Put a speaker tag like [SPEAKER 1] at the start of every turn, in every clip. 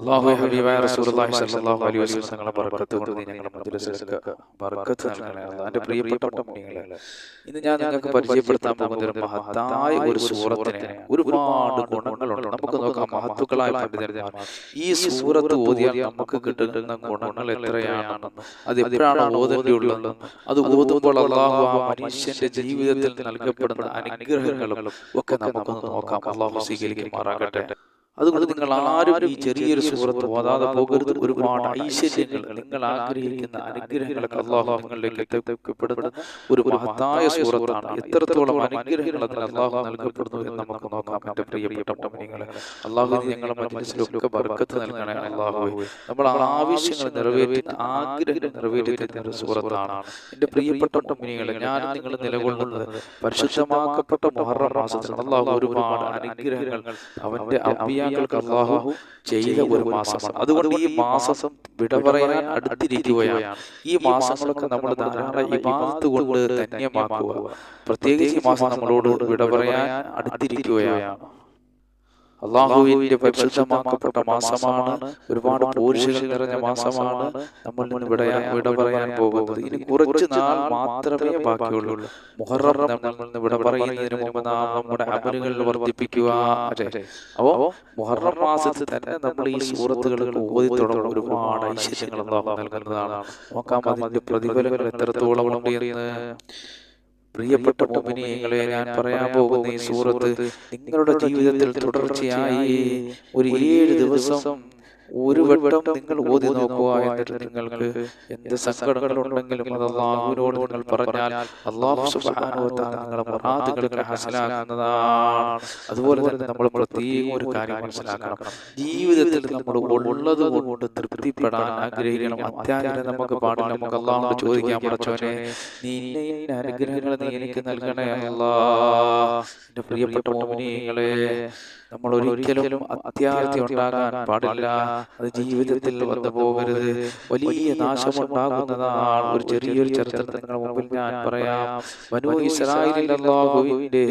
[SPEAKER 1] അള്ളാഹു ഹബീബായ റസൂലുള്ളാഹി സ്വല്ലല്ലാഹു അലൈഹി വസല്ലം ബർക്കത്ത് കൊണ്ട് നീ ഞങ്ങളുടെ ബർക്കത്ത് നൽകണേ അള്ളാഹുവിന്റെ പ്രിയപ്പെട്ട മുഅ്മിനീങ്ങളെ ഇന്ന് ഞാൻ നിങ്ങൾക്ക് പരിചയപ്പെടുത്താൻ പോകുന്ന ഒരു മഹത്തായ ഒരു സൂറത്തിനെ ഒരുപാട് ഗുണങ്ങളുണ്ട്. നമുക്ക് നോക്കാം. മഹത്തുക്കളായ പണ്ഡിതന്മാർ ഈ സൂറത്ത് ഓതിയാൽ നമുക്ക് കിട്ടുന്ന ഗുണങ്ങൾ എത്രയാണെന്നും അത് എപ്പോഴാണ് ഓതേണ്ടിയുള്ളതെന്നും അത് ഓതുമ്പോൾ അള്ളാഹു ആ മനുഷ്യന്റെ ജീവിതത്തിൽ നൽകപ്പെടുന്ന അനുഗ്രഹങ്ങളും ഒക്കെ നമുക്കൊന്ന് നോക്കാം. അള്ളാഹു സ്വീകരിക്കുമാറാകട്ടെ അതുകൊണ്ട് നിങ്ങൾ ആരും ഈ ചെറിയൊരു സുഹൃത്ത് ഓതാതെ പോകരുത്. ഒരുപാട് ഐശ്വര്യങ്ങൾ നിങ്ങൾ ആഗ്രഹിക്കുന്ന അനുഗ്രഹങ്ങളൊക്കെ അള്ളാഹു നിങ്ങളിലേക്ക് എത്തിക്കപ്പെടുന്ന ഒരു മഹത്തായ സുഹൃത്താണ്. എത്രത്തോളം അനുഗ്രഹങ്ങൾ അതിൽ അള്ളാഹു നൽകപ്പെടുന്നു എന്ന് നമുക്ക് നോക്കാം. എന്റെ പ്രിയപ്പെട്ട മുനിങ്ങളെ അള്ളാഹു ഞങ്ങളുടെ മനസ്സിലൊക്കെ ബർക്കത്ത് നൽകണേ അള്ളാഹു. നമ്മൾ ആവശ്യങ്ങൾ നിറവേറ്റുന്ന ആഗ്രഹം നിറവേറ്റി തരുന്ന ഒരു സൂറത്താണ് എന്റെ പ്രിയപ്പെട്ട മുനികളെ. ഞാൻ നിങ്ങൾ നിലകൊള്ളുന്നത് പരിശുദ്ധമാക്കപ്പെട്ട മുഹറം മാസത്തിൽ അള്ളാഹു ഒരുപാട് അനുഗ്രഹങ്ങൾ അവന്റെ അമ്പിയാക്കൾക്ക് അള്ളാഹു ചെയ്ത ഒരു മാസമാണ് അതുകൊണ്ട് ഈ മാസം വിട പറയാൻ അടുത്തിരിക്കുകയാണ്. ഈ മാസങ്ങളൊക്കെ നമ്മൾ ധാരാളം ഇബാദത്ത് കൊണ്ട് ധന്യമാക്കുക. പ്രത്യേകിച്ച് ഈ മാസം നമ്മളോട് വിട പറയാൻ അടുത്തിരിക്കുകയാണ്. അള്ളാഹുവിന്റെ പരിശുദ്ധമാക്കപ്പെട്ട മാസമാണ് ഒരുപാട് പോരുഷകൾ നിറഞ്ഞ മാസമാണ് നമ്മൾ ഇന്ന് വിട വിട പറയാൻ പോകുന്നത്. ഇനി കുറച്ച് നാൾ മാത്രമേ ബാക്കിയുള്ളൂ. മുഹറം നമ്മൾ ഇന്ന് വിട പറയുന്നതിന് മുമ്പ് നാം നമ്മുടെ അമലുകൾ വർദ്ധിപ്പിക്കുക. അപ്പോ മുഹറം മാസത്തിൽ തന്നെ നമ്മൾ ഈ സുഹൃത്തുകൾ ഓതി തുടങ്ങും ഒരുപാട് ഐശ്വര്യങ്ങൾ നൽകുന്നതാണ്. നോക്കാം അതിന്റെ പ്രതിഫലങ്ങൾ എത്രത്തോളം ഉണ്ട് എന്ന്. പ്രിയപ്പെട്ട മുമിനിയങ്ങളെ ഞാൻ പറയാൻ പോകുന്ന ഈ സൂറത്ത് നിങ്ങളുടെ ജീവിതത്തിൽ തുടർച്ചയായി ഒരു ഏഴ് ദിവസം ഒരു വട്ടം നിങ്ങൾ ഓതി നോക്കുക എന്നിട്ട് നിങ്ങൾക്ക് എന്ത് സങ്കടങ്ങളുണ്ടെങ്കിലും അത് അള്ളാഹുവിനോട് നിങ്ങൾ പറഞ്ഞാൽ അള്ളാഹു തആല നിങ്ങളുടെ മുറാദുകളൊക്കെ ഹാസിലാക്കുന്നതാണ് അതുപോലെ തന്നെ നമ്മൾ പ്രത്യേകം ഒരു കാര്യം മനസ്സിലാക്കണം. ജീവിതത്തിൽ നമ്മൾ ഉള്ളത് കൊണ്ട് തൃപ്തിപ്പെടാൻ ആഗ്രഹിക്കണം. അത്യാഗ്രഹം നമുക്ക് പാടില്ല. നമുക്ക് അള്ളാഹോട് ചോദിക്കാൻ പടച്ചോനെ നീ ഇന്ന അനുഗ്രഹങ്ങൾ നീ എനിക്ക് നൽകണേ അല്ലാ. എന്റെ പ്രിയപ്പെട്ട മോമിനികളെ നമ്മൾ ഒരിക്കലും അത്യാർത്ഥി ഉണ്ടാകാൻ പാടില്ല. അത് ജീവിതത്തിൽ വന്നു പോകരുത്. വലിയ നാശമുണ്ടാകുന്നതാണ് ഒരു ചെറിയൊരു ചരിത്രം നിങ്ങളുടെ മുമ്പിൽ ഞാൻ പറയാം. മനു ഇസ്രായേലിൽ അള്ളാഹുവിന്റെ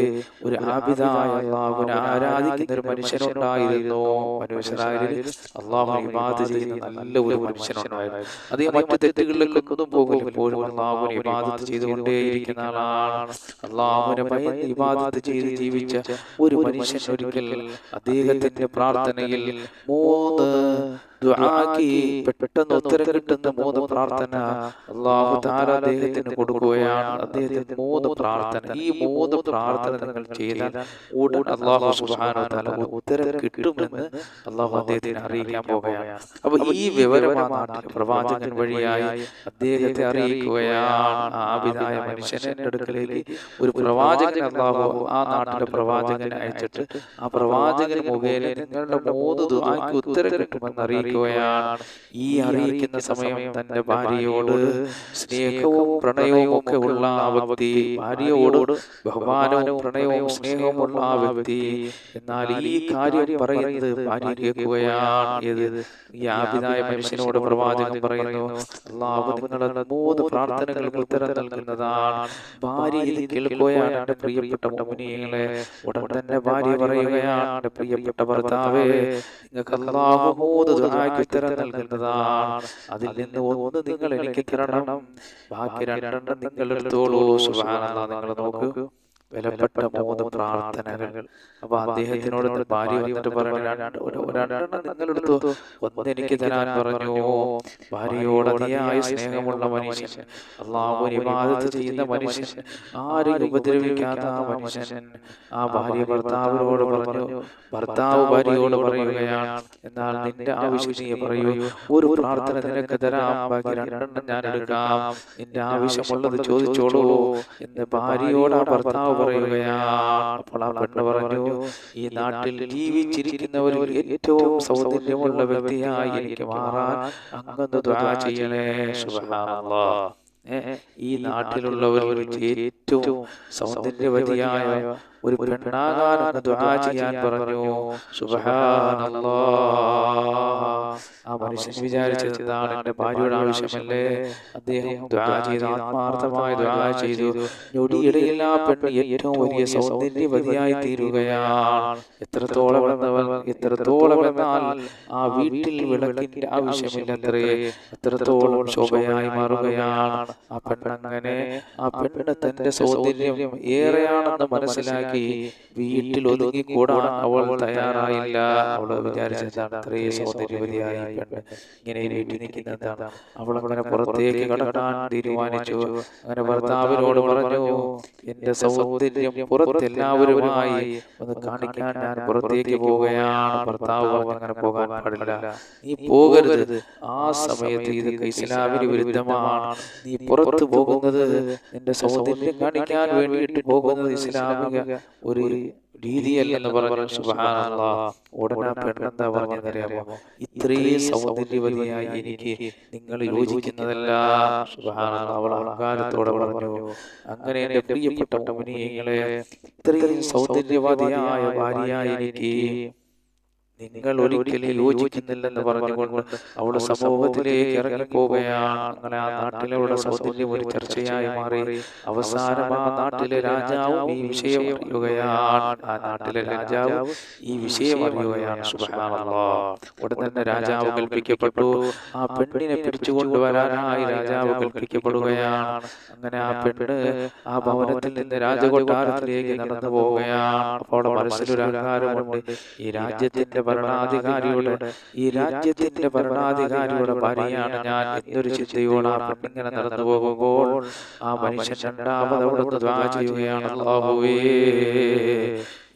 [SPEAKER 1] ഒരു ആബിദായ അള്ളാഹുവിനെ ആരാധിക്കുന്ന ഒരു മനുഷ്യനുണ്ടായിരുന്നു. മനു ഇസ്രായേലിൽ അള്ളാഹു ഇബാദ് ചെയ്യുന്ന നല്ല ഒരു മനുഷ്യനുണ്ടായിരുന്നു. അത് മറ്റു തെറ്റുകളിലേക്കൊന്നും പോകില്ല. എപ്പോഴും അള്ളാഹുവിനെ ഇബാദത്ത് ചെയ്തുകൊണ്ടേയിരിക്കുന്ന ആളാണ്. അള്ളാഹുവിനെ ഭയന്ന് ഇബാദത്ത് ചെയ്ത് ജീവിച്ച ഒരു മനുഷ്യൻ ഒരിക്കൽ അദ്ദേഹത്തിന്റെ പ്രാർത്ഥനയിൽ മൂന്ന് ദുആക്ക് പെട്ടെന്ന് ഉത്തരം കിട്ടുന്ന മൂന്ന് പ്രാർത്ഥന അള്ളാഹു താര അദ്ദേഹത്തിന് കൊടുക്കുകയാണ്. അദ്ദേഹത്തിന് മൂന്ന് പ്രാർത്ഥന. ഈ മൂന്ന് പ്രാർത്ഥന നിങ്ങൾ ചെയ്താൽ ഉടൻ അള്ളാഹു സുബ്ഹാനഹു തആല ഉത്തരം കിട്ടുമെന്ന് അള്ളാഹു അദ്ദേഹത്തിന് അറിയിക്കാൻ പോവുകയാണ്. അപ്പൊ ഈ വിവരം ആ നാട്ടിലെ പ്രവാചകൻ വഴിയായി അദ്ദേഹത്തെ അറിയിക്കുകയാണ്. ആബിദായ മനുഷ്യന്റെ അടുക്കലേക്ക് ഒരു പ്രവാചകൻ അള്ളാഹു ആ നാട്ടിലെ പ്രവാചകൻ അയച്ചിട്ട് ആ പ്രവാചകൻ മുഖേന നിങ്ങളുടെ മൂന്ന് ദുആക്ക് ഉത്തരം കിട്ടുമെന്ന് അറിയിക്കും അറിയിക്കുകയാണ്. ഈ അറിയിക്കുന്ന സമയം തന്റെ ഭാര്യയോട് സ്നേഹവും പ്രണയവും ഒക്കെ ഉള്ള ആ വ്യക്തി ഭാര്യയോട് ബഹുമാനവും പ്രണയവും സ്നേഹവും ഉള്ള ആ വ്യക്തി. എന്നാൽ ഈ കാര്യം പറയുന്നത് ഭാര്യ കേൾക്കുകയാണ് ഏത്? ഈ ആപിതായ മനുഷ്യനോട് പ്രവാചകൻ പറയുന്നു അള്ളാഹു നിങ്ങളുടെ മൂന്ന് പ്രാർത്ഥനകൾ ഉത്തരം നൽകുന്നതാണ്. ഭാര്യ ഇത് കേൾക്കുകയാണ് എന്റെ പ്രിയപ്പെട്ട മുനിയങ്ങളെ ഉടൻ തന്നെ ഭാര്യ പറയുകയാണ് എന്റെ പ്രിയപ്പെട്ട ഭർത്താവേ നിങ്ങൾക്ക് അള്ളാഹു മൂന്ന് ദുആക്ക് ഉത്തരം നൽകുന്നതാണ്. അതിൽ നിന്ന് ഒന്ന് നിങ്ങൾ എനിക്ക് തരണം. ബാക്കി രണ്ടെണ്ണം നിങ്ങൾ എടുത്തോളൂ. സുബ്ഹാനല്ലാഹ് നിങ്ങൾ നോക്കൂ. വിലപ്പെട്ട മൂന്ന് പ്രാർത്ഥനകൾ. അപ്പൊ അദ്ദേഹത്തിനോട് ഭാര്യ വന്നിട്ട് പറഞ്ഞു രണ്ടെണ്ണം നിങ്ങൾ എടുത്തു ഒന്ന് എനിക്ക് തരാൻ പറഞ്ഞു? ഭാര്യയോട് അതിയായ സ്നേഹമുള്ള മനുഷ്യൻ. അള്ളാഹു ഇബാദത്ത് ചെയ്യുന്ന മനുഷ്യൻ. ആരും ഉപദ്രവിക്കാത്ത ആ മനുഷ്യൻ. ആ ഭാര്യ ഭർത്താവിനോട് പറഞ്ഞു ഭർത്താവ് ഭാര്യയോട് പറയുകയാണ്. എന്നാൽ നിന്റെ ആവശ്യം നീ പറയൂ. ഒരു പ്രാർത്ഥന നിനക്ക് തരാം. ബാക്കി രണ്ടെണ്ണം ഞാൻ എടുക്കാം. നിന്റെ ആവശ്യമുള്ളത് ചോദിച്ചോളൂ എന്ന് ഭാര്യയോട് ആ ഭർത്താവ് പറയുകയാണ് അപ്പോൾ ആ പെണ്ണ് പറഞ്ഞു ഈ നാട്ടിൽ ജീവിച്ചിരിക്കുന്നവരിൽ ഏറ്റവും സൗന്ദര്യമുള്ള വ്യക്തിയായി എനിക്ക് മാറാൻ അങ്ങൊന്ന് ദുആ ചെയ്യണേ ഈ നാട്ടിലുള്ളവരിൽ ഏറ്റവും സൗന്ദര്യവതിയായ ഒരു പെണ്ണാകാൻ ദുആ ചെയ്യാൻ പറഞ്ഞു. ആ മനുഷ്യൻ വിചാരിച്ചതാണ് എന്റെ ഭാര്യയുടെ ആവശ്യമല്ലേ? അദ്ദേഹം ചെയ്തു ആത്മാർത്ഥമായി ദ്വാ ചെയ്തു. ഞൊടിയിടയിൽ ആ പെണ്ണ് ഏറ്റവും വലിയ സൗന്ദര്യവതിയായി തീരുകയാണ്. എത്രത്തോളം എന്നവർ എത്രത്തോളം എന്നാൽ ആ വീട്ടിൽ വിളക്കിന്റെ ആവശ്യമില്ലത്രേ. എത്രത്തോളം ശോഭയായി മാറുകയാണ്. ആ പെണ്ണങ്ങനെ ആ പെണ്ണിന് തന്റെ സൗന്ദര്യം ഏറെയാണെന്ന് മനസ്സിലാക്കി വീട്ടിൽ ഒതുങ്ങി കൂടാൻ അവൾ തയ്യാറായില്ല. അവൾ വിചാരിച്ചതാണ് അത്രയും സൗന്ദര്യവതിയായി ഇങ്ങനെ വീട്ടിൽ നിൽക്കുന്നതാണ് അവൾ അങ്ങനെ പുറത്തേക്ക് കടക്കാൻ തീരുമാനിച്ചു. അങ്ങനെ ഭർത്താവിനോട് പറഞ്ഞു എന്റെ സൗന്ദര്യം പുറത്തെല്ലാവരുമായി ഒന്ന് കാണിക്കാൻ ഞാൻ പുറത്തേക്ക് പോവുകയാണ്. ഭർത്താവ് അങ്ങനെ പോകാൻ പാടില്ല. നീ പോകരുത്. ആ സമയത്ത് ഇത് ഇസ്ലാമിന് വിരുദ്ധമാണ്. നീ പുറത്തു പോകുന്നത് നിന്റെ സൗന്ദര്യം കാണിക്കാൻ വേണ്ടിയിട്ട് പോകുന്നത് ഇസ്ലാമിക ഒരു രീതിയല്ലെന്ന് പറഞ്ഞു സുബ്ഹാനല്ലാ ഉടനെ പെണ്ണെന്താ പറഞ്ഞതറിയാമോ ഇത്രയും സൗന്ദര്യവതിയായി എനിക്ക് നിങ്ങൾ യോജിക്കുന്നതല്ല സുബ്ഹാനല്ലാ അവൾ അഹങ്കാരത്തോടെ പറഞ്ഞു. അങ്ങനെ എന്റെ പ്രിയപ്പെട്ട മുനിയങ്ങളെ ഇത്രയും സൗന്ദര്യവതിയായ ഭാര്യയായി എനിക്ക് നിങ്ങൾ ഒരിക്കലും യോജിക്കുന്നില്ലെന്ന് പറഞ്ഞുകൊണ്ട് അവിടെ സമൂഹത്തിലേക്ക് ഇറങ്ങിപ്പോവുകയാണ്. അങ്ങനെ ആ നാട്ടിലെ അവളുടെ സൗന്ദര്യം ഒരു ചർച്ചയായി മാറി. അവസാനം ആ നാട്ടിലെ രാജാവും ഈ വിഷയം അറിയുകയാണ്. ആ നാട്ടിലെ രാജാവ് ഈ വിഷയം അറിയുകയാണ്. ഉടനെ ഉടൻ തന്നെ രാജാവ് കൽപ്പിക്കപ്പെട്ടു. ആ പെണ്ണിനെ പിടിച്ചുകൊണ്ടുവരാനായി രാജാവ് കൽപ്പിക്കപ്പെടുകയാണ്. അങ്ങനെ ആ പെണ്ണ് ആ ഭവനത്തിൽ നിന്ന് രാജകൊട്ടാരത്തിലേക്ക് നടന്നു പോവുകയാണ്. അപ്പോൾ അവിടെ മനസ്സിലൊരു അഹങ്കാരമുണ്ട്. ഈ രാജ്യത്തിന്റെ ഭരണാധികാരിയുടെ ഈ രാജ്യത്തിന്റെ ഭരണാധികാരിയുടെ ഭാര്യയാണ് ഞാൻ എന്നൊരു ചിന്തയോട് ആ പെണ്ണിങ്ങനെ നടന്നു പോകുമ്പോൾ ആ മനുഷ്യൻ രണ്ടാമത് അവിടെ ദ്വാ ചെയ്യുകയാണ്. അല്ലാഹുവേ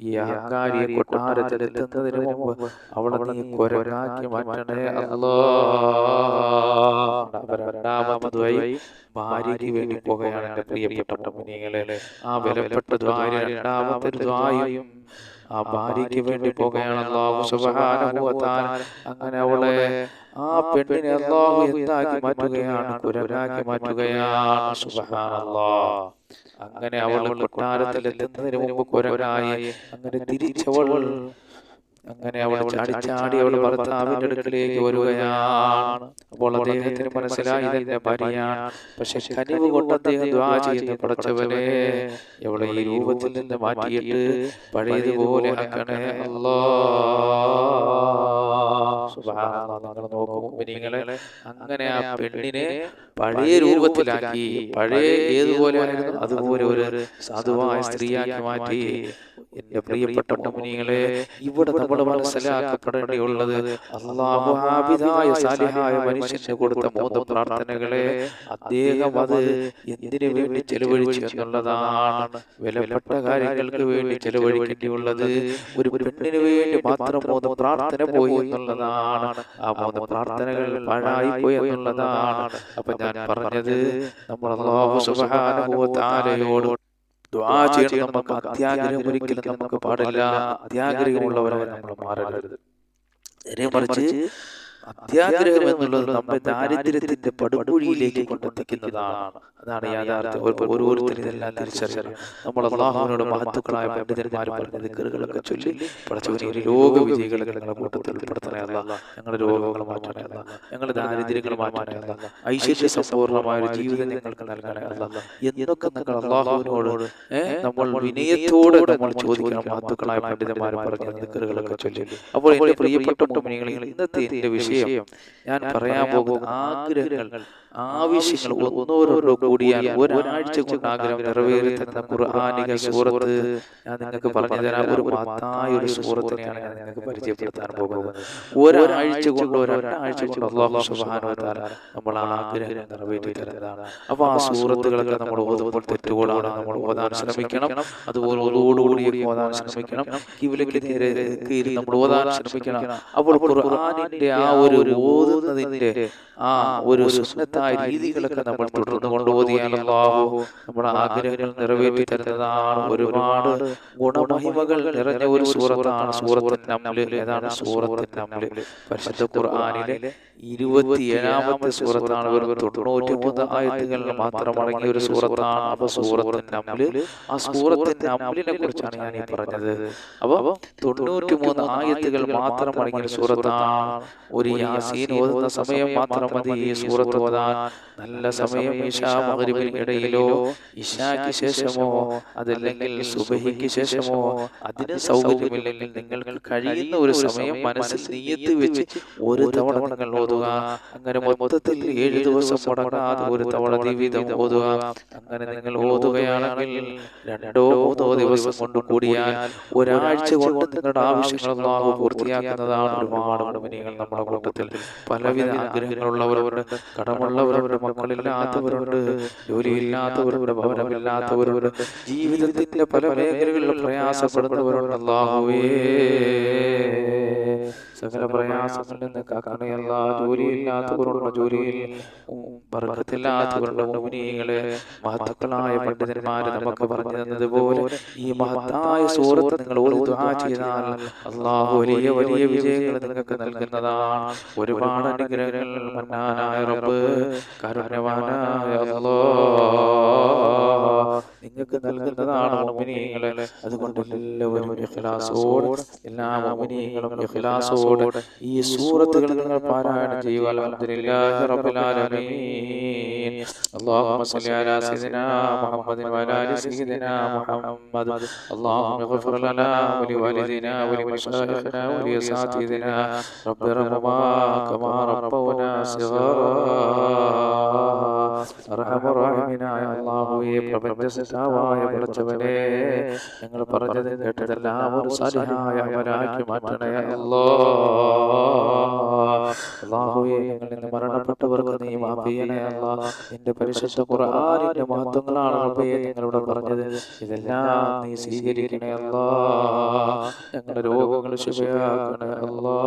[SPEAKER 1] ഈ അഹങ്കാരിയെ കൊട്ടാരത്തിലെത്തുന്നതിന് മുമ്പ് അവളെ നീ കൊരനാക്കി മാറ്റണേ അല്ലോ രണ്ടാമതായി ഭാര്യയ്ക്ക് വേണ്ടി പോകുകയാണ് എന്റെ പ്രിയപ്പെട്ട മുനികളെ. ആ വിലപ്പെട്ട ദ്വാര രണ്ടാമത്തെ ദ്വായും ആ ഭാര്യയ്ക്ക് വേണ്ടി പോകുകയാണ് വ തആല. അങ്ങനെ അവളെ ആ പെണ്ണിനെ അള്ളാഹു എന്താക്കി മാറ്റുകയാണ്? കുരനാക്കി മാറ്റുകയാണ് സുബ്ഹാനല്ലാഹ് അങ്ങനെ അവൾ കൊട്ടാരത്തിൽ എത്തുന്നതിന് മുമ്പ് കുരവരായി അങ്ങനെ തിരിച്ചവൾ അങ്ങനെ അവൾ ചാടി ചാടി അവൾ ഭർത്താവിന്റെ അടുക്കലേക്ക് വരികയാണ്. അപ്പോൾ അദ്ദേഹത്തിന് മനസ്സിലായി ഇതെന്റെ ഭാര്യയാണ് പക്ഷെ കനിവ് കൊണ്ട് അദ്ദേഹം ദ്വാ ചെയ്ത് പടച്ചവനെ അവളെ ഈ രൂപത്തിൽ നിന്ന് മാറ്റിയിട്ട് പഴയതുപോലെ ആക്കണേ അല്ലോ. അങ്ങനെ ആ പെണ്ണിനെ പഴയ രൂപത്തിലാക്കി പഴയ ഏതുപോലെ ആയിരുന്നു അതുപോലെ ഒരു സാധുവായ സ്ത്രീയാക്കി മാറ്റി എന്റെ പ്രിയപ്പെട്ട മുനികളെ ഇവിടെ നമ്മൾ മനസ്സിലാക്കപ്പെടേണ്ടിയുള്ളത് അള്ളാഹു ആബിദായ സാലിഹായ മനുഷ്യന് കൊടുത്ത മൂന്ന് പ്രാർത്ഥനകളെ അദ്ദേഹം അത് എന്തിനു വേണ്ടി ചെലവഴിച്ചു എന്നുള്ളതാണ് വിലപ്പെട്ട കാര്യങ്ങൾക്ക് വേണ്ടി ചെലവഴിക്കേണ്ടിയുള്ളത്. ഒരു പെണ്ണിന് വേണ്ടി മാത്രം മൂന്ന് പ്രാർത്ഥന പോയി എന്നുള്ളതാണ്. ആ മൂന്ന് പ്രാർത്ഥനകൾ പാഴായി പോയി എന്നുള്ളതാണ്. അപ്പൊ ഞാൻ പറഞ്ഞത് നമ്മൾ അള്ളാഹു തആലയോട് ദുആ ചെയ്യണം നമുക്ക് അത്യാഗ്രഹം ഒരിക്കലും നമുക്ക് പാടില്ല. അത്യാഗ്രഹമുള്ളവരെ നമ്മൾ മാറരുത്. നേരെ മറിച്ച് അത്യാഗ്രഹം എന്നുള്ളത് നമ്മെ ദാരിദ്ര്യത്തിന്റെ പടുകുഴിയിലേക്ക് കൊണ്ടെത്തിക്കുന്നതാണ്. അതാണ് യാഥാർത്ഥ്യം. ഓരോ- ഓരോരുത്തരും ഇതെല്ലാം തിരിച്ചറിയണം നമ്മൾ അള്ളാഹുവിനോട് മഹത്തുക്കളായ പണ്ഡിതന്മാർ പറഞ്ഞ ദിക്കറുകളൊക്കെ ചൊല്ലി പഠിച്ചവരെ ഒരു രോഗവിധികളെ ഞങ്ങളുടെ കൂട്ടത്തിൽ ഉൾപ്പെടുത്തണയല്ല ഞങ്ങളുടെ രോഗങ്ങൾ മാറ്റണയല്ല. ഞങ്ങളുടെ ദാരിദ്ര്യങ്ങൾ മാറ്റണയല്ല. ഐശ്വര്യ സമ്പൂർണമായ ഒരു ജീവിതം ഞങ്ങൾക്ക് നൽകണയല്ല എന്നൊക്കെ നിങ്ങൾ അള്ളാഹുവിനോട് നമ്മൾ വിനയത്തോടെ നമ്മൾ ചോദിക്കണം മഹത്തുക്കളായ പണ്ഡിതന്മാർ പറഞ്ഞ ദിക്കറുകളൊക്കെ ചൊല്ലി. അപ്പോൾ എന്റെ പ്രിയപ്പെട്ട ഇന്നത്തെ എന്റെ വിഷയം ഞാൻ പറയാൻ പോകുന്ന ആഗ്രഹങ്ങൾ. ആവശ്യങ്ങൾ ഒന്നോരോ കൂടിയാൽ ഒരാഴ്ച കൊണ്ട് ആഗ്രഹം നിറവേറി തരുന്ന ഖുർആാനിക സൂറത്ത് ഞാൻ നിങ്ങൾക്ക് പറഞ്ഞു തരാം ഒരു മഹത്തായ ഒരു സൂറത്തിനെയാണ് ഞാൻ നിങ്ങൾക്ക് പരിചയപ്പെടുത്താൻ പോകുന്നത്. ഒരാഴ്ച കൊണ്ട് ഒരാഴ്ച കൊണ്ട് അള്ളാഹു തആല നമ്മൾ ആഗ്രഹം നിറവേറ്റി തരുന്നതാണ്. അപ്പോൾ ആ സൂറത്തുകളൊക്കെ നമ്മൾ ഓതുമ്പോൾ തെറ്റുകളാണ്. നമ്മൾ ഓതാൻ ശ്രമിക്കണം. അതുപോലെ ഓതോടുകൂടി ഓതാൻ ശ്രമിക്കണം. കിവിലേക്ക് നേരെ നമ്മൾ ഓതാൻ ശ്രമിക്കണം. അപ്പോൾ ഖുർആാനിന്റെ ആ ഒരു ഓതുന്നതിന്റെ ആ ഒരു സുന്നത്തായ രീതികളൊക്കെ നമ്മൾ തുടർന്ന് കൊണ്ടുപോകുകയാണല്ലോ നമ്മുടെ ആഗ്രഹങ്ങൾ നിറവേറ്റി ഒരുപാട് ഗുണമഹിമകൾ നിറഞ്ഞ ഒരു സൂറത്താണ്. സൂറത്ത് നംൽ ഏതാണ് സൂറത്ത് നംൽ പരിശുദ്ധ ഖുർആനിലെ ഇരുപത്തിയേഴാമത്തെ സൂറത്താണ്. വെറും തൊണ്ണൂറ്റി മൂന്ന് ആയത്തുകൾ മാത്രം അടങ്ങിയ ഒരു സൂറത്താണ്. അപ്പൊ സൂറത്ത് നംൽ ആ സൂറത്ത് നംലിനെ കുറിച്ചാണ് ഞാൻ ഈ പറഞ്ഞത്. അപ്പൊ തൊണ്ണൂറ്റി മൂന്ന് ആയത്തുകൾ മാത്രം അടങ്ങിയ സൂറത്താണ്. ഒരു യാസീൻ ഓതുന്ന സമയം മാത്രം മതി. ഈ സൂറത്ത് ഓതാൻ. നല്ല സമയം ഇഷാ മകരിവിന് ഇടയിലോ ഇഷാക്ക് ശേഷമോ അതല്ലെങ്കിൽ സുബഹിക്ക് ശേഷമോ അതിന് സൗകര്യമില്ലെങ്കിൽ നിങ്ങൾക്ക് കഴിയുന്ന ഒരു സമയം മനസ്സിൽ നീയത്ത് വെച്ച് ഒരു തവണ നിങ്ങൾ ഓതുക. അങ്ങനെ മൊത്തത്തിൽ ഏഴ് ദിവസം മുടങ്ങാതെ ഒരു തവണ ജീവിതം ഓതുക. അങ്ങനെ നിങ്ങൾ ഓതുകയാണെങ്കിൽ രണ്ടോ മൂന്നോ ദിവസം കൊണ്ട് കൂടിയാൽ ഒരാഴ്ച കൊണ്ട് നിങ്ങളുടെ ആവശ്യങ്ങളൊന്നും അള്ളാഹു പൂർത്തിയാക്കുന്നതാണ് ഒരുപാട് മുനികൾ നമ്മുടെ കൂട്ടത്തിൽ. പലവിധ ആഗ്രഹങ്ങളുള്ളവരുണ്ട്. കടമുള്ളവരുണ്ട് മക്കളില്ലാത്തവരുണ്ട് ജോലിയില്ലാത്തവരുണ്ട് ഭവനമില്ലാത്തവരുണ്ട് ജീവിതത്തിന്റെ പല മേഖലകളിലും പ്രയാസപ്പെടുന്നവരുണ്ട്. അള്ളാഹുവേ. സകല പ്രയാസങ്ങളിൽ നിന്ന് കാക്കണയല്ല ജോലിയില്ലാത്തവരുള്ള ജോലിയിൽ വർഗത്തില്ലാത്തവരുടെ മുനികളെ മഹത്തുക്കളായ പണ്ഡിതന്മാരെ നമുക്ക് പറഞ്ഞു തന്നതുപോലെ ഈ മഹത്തായ സൂറത്ത് നിങ്ങൾ ചെയ്താൽ അള്ളാഹു വലിയ വലിയ വിജയങ്ങൾ നിങ്ങൾക്ക് നൽകുന്നതാണ്. ഒരുപാട് അനുഗ്രഹങ്ങൾ മന്നാനായ റബ്ബ് കരുണവാനായ അല്ലാഹ് നിങ്ങൾക്ക് നൽകുന്നതാണ് മുഅ്മിനീങ്ങളെ അതുകൊണ്ട് എല്ലാവരും ഇഖ്ലാസോടെ എല്ലാ മുഅ്മിനീങ്ങളും ഇഖ്ലാസോടെ ഈ സൂറത്തുകൾ നിങ്ങൾ പാരായണം ചെയ്യുക അൽഹംദുലില്ലാഹി റബ്ബിൽ ആലമീൻ അല്ലാഹുമ്മ സ്വല്ലി അലാ സയ്യിദിനാ മുഹമ്മദിൻ വഅലാ ആലി സയ്യിദിനാ മുഹമ്മദ് اللهم اغفر لنا ولوالدينا ولمشايخنا ولأساتذتنا رب ارحمهما كما ربونا صغارا അർഹമറാഹിമീനായ പ്രപഞ്ച പ്രപഞ്ചസിതാവായ പടച്ചവനെ ഞങ്ങൾ പറഞ്ഞത് കേട്ടതെല്ലാം ഒരു സാലിഹായ അവരാക്കി മാറ്റണേ അല്ലോ. അല്ലാഹുവേ ഞങ്ങൾ ഇന്ന് മരണപ്പെട്ടവർക്ക് നീ മാഫ് ചെയ്യണേ അല്ലാ. നിന്റെ പരിശുദ്ധ ഖുർആനിന്റെ മഹത്വങ്ങളാണ് റബ്ബേ ഞങ്ങളിവിടെ പറഞ്ഞത്. ഇതെല്ലാം നീ സ്വീകരിക്കണേ അല്ലാ. ഞങ്ങളുടെ രോഗങ്ങൾ ശുഭയാക്കണേ അല്ലാ.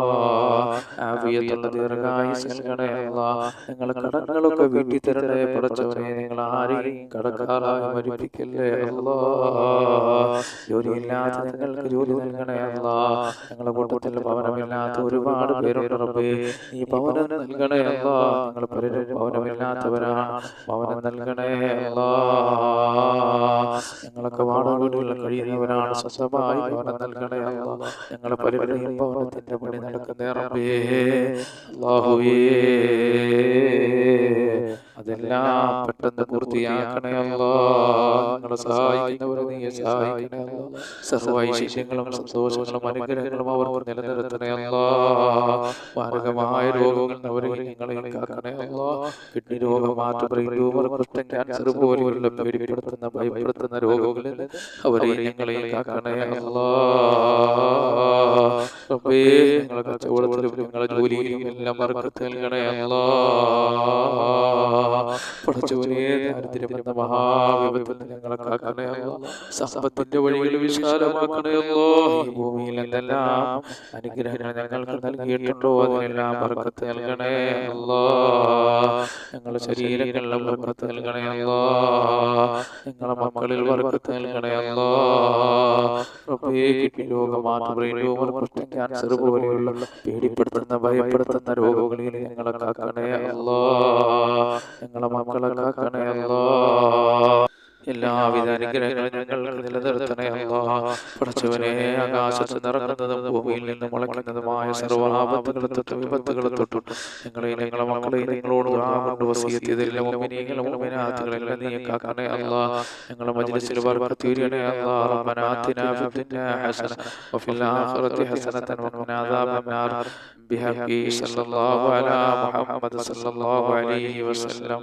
[SPEAKER 1] ആഫിയത്തുള്ള ദീർഘായുസ് നൽകണേ അല്ലാ ഞങ്ങളുടെ കടങ്ങളൊക്കെ വീട്ടിൽ തരണേ പടച്ചവനെ നിങ്ങൾ ആരെയും കടക്കാറായി മരിപ്പിക്കല്ലേ അല്ലാ. ജോലിയില്ലാത്ത ഞങ്ങൾക്ക് ജോലി നൽകണേ അല്ലാ. ഞങ്ങളുടെ കൂട്ടത്തിൽ ഭവനമില്ലാത്ത ഒരുപാട് പേരുണ്ട് റബ്ബേ. നീ ഭവനം നൽകണേ അല്ലാ. നിങ്ങൾ പലരും ഭവനമില്ലാത്തവരാണ് ഭവനം നൽകണേ അല്ലാ. ഞങ്ങളൊക്കെ വാടക വീടുകളിൽ കഴിയുന്നവരാണ്. സ്വന്തമായി ഭവനം നൽകണേ അല്ലാ. ഞങ്ങളെ പലരുടെയും ഭവനത്തിന്റെ പണി നടക്കുന്ന റബ്ബേ. അല്ലാഹുവേ അതെല്ലാം പെട്ടെന്ന് പൂർത്തിയാക്കണേ അല്ലാ. ഞങ്ങളെ സഹായിക്കുന്നവരെ നീ സന്തോഷങ്ങളും അനുഗ്രഹങ്ങളും അവർ നിലനിർത്തണേ അല്ലാ. മാരകമായ രോഗങ്ങൾ അവരെ അല്ലാ. കിഡ്നി രോഗം മാറ്റ ബ്രെയിൻ ട്യൂമർ കുഷ്ഠം ക്യാൻസർ പോലെയുള്ള പേടിപ്പെടുത്തുന്ന ഭയപ്പെടുത്തുന്ന രോഗങ്ങളിൽ അവരെ ഞങ്ങളെ കാക്കണയല്ലോ കച്ചവടത്തിലും ഞങ്ങളെ ജോലിയിലും എല്ലാം ബർക്കത്ത് ദാരിദ്ര്യമെന്ന മഹാവിപത്തിൽ ഞങ്ങളെ സമ്പത്തിന്റെ വഴികൾ വിശാലമാക്കണയല്ലോ ഈ ഭൂമിയിൽ എന്തെല്ലാം അനുഗ്രഹങ്ങൾ ഞങ്ങൾക്ക് നൽകിയിട്ടുണ്ടോ അതിനെല്ലാം നൽകണേ അല്ലാ ഞങ്ങളുടെ ശരീരങ്ങളിലെ വർക്കത്ത് നൽകണേ നിങ്ങളുടെ ഞങ്ങളുടെ മക്കളിൽ വർക്കത്ത് നൽകണേ അല്ലാ റബ്ബേ കിഡ്നി രോഗം മാറ്റ ബ്രെയിൻ ട്യൂമർ കുഷ്ഠം ക്യാൻസർ പോലെയുള്ള. പേടിപ്പെടുത്തുന്ന ഭയപ്പെടുത്തുന്ന രോഗങ്ങളിൽ ഞങ്ങളെ കാക്കണേ അല്ലാ ഞങ്ങളെ മക്കളെ കാക്കണേ അല്ലാ എല്ലാവിധ അനുഗ്രഹങ്ങളും ഞങ്ങൾക്ക് നിലനിർത്തണേ അല്ലാ പടച്ചവനെ ആകാശത്ത് നിറങ്ങുന്നതും ഭൂമിയിൽ നിന്ന് മുളയ്ക്കുന്നതുമായ സർവ്വാപത്തുകളെ തൊട്ട് വിപത്തുകളെ തൊട്ടിട്ട് ഞങ്ങളെ ഞങ്ങളെ മക്കളെ നിങ്ങളോട് കൊണ്ട് വസീയത്തിയതില്ല മുഅ്മിനീങ്ങളും മുഅ്മിനാത്തുകളെല്ലാം നീ കാക്കണേ അല്ലാ ഞങ്ങളെ മജ്ലിസിൽ ബർക്കത്ത് തീരണേ അല്ലാ റബ്ബനാ ആതിനാ ഫിദ്ദുനിയ ഹസന വഫിൽ ആഖിറതി ഹസനതൻ വഖിനാ അദാബന്നാർ بحق صلى الله على محمد صلى الله عليه وسلم